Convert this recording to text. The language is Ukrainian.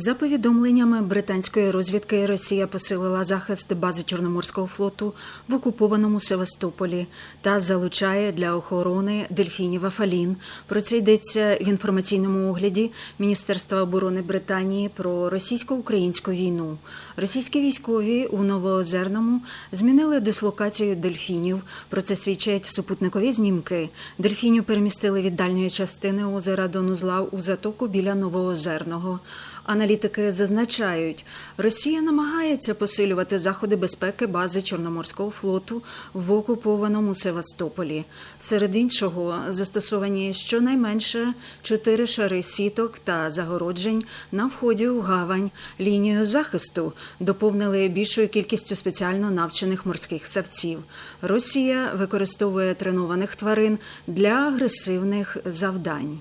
За повідомленнями британської розвідки, Росія посилила захист бази Чорноморського флоту в окупованому Севастополі та залучає для охорони дельфінів Афалін. Про це йдеться в інформаційному огляді Міністерства оборони Британії про російсько-українську війну. Російські військові у Новоозерному змінили дислокацію дельфінів. Про це свідчать супутникові знімки. Дельфінів перемістили від дальньої частини озера Донузлав у затоку біля Новоозерного. Аналітики зазначають, Росія намагається посилювати заходи безпеки бази Чорноморського флоту в окупованому Севастополі. Серед іншого застосовані щонайменше чотири шари сіток та загороджень на вході у гавань. Лінію захисту доповнили більшою кількістю спеціально навчених морських савців. Росія використовує тренованих тварин для агресивних завдань.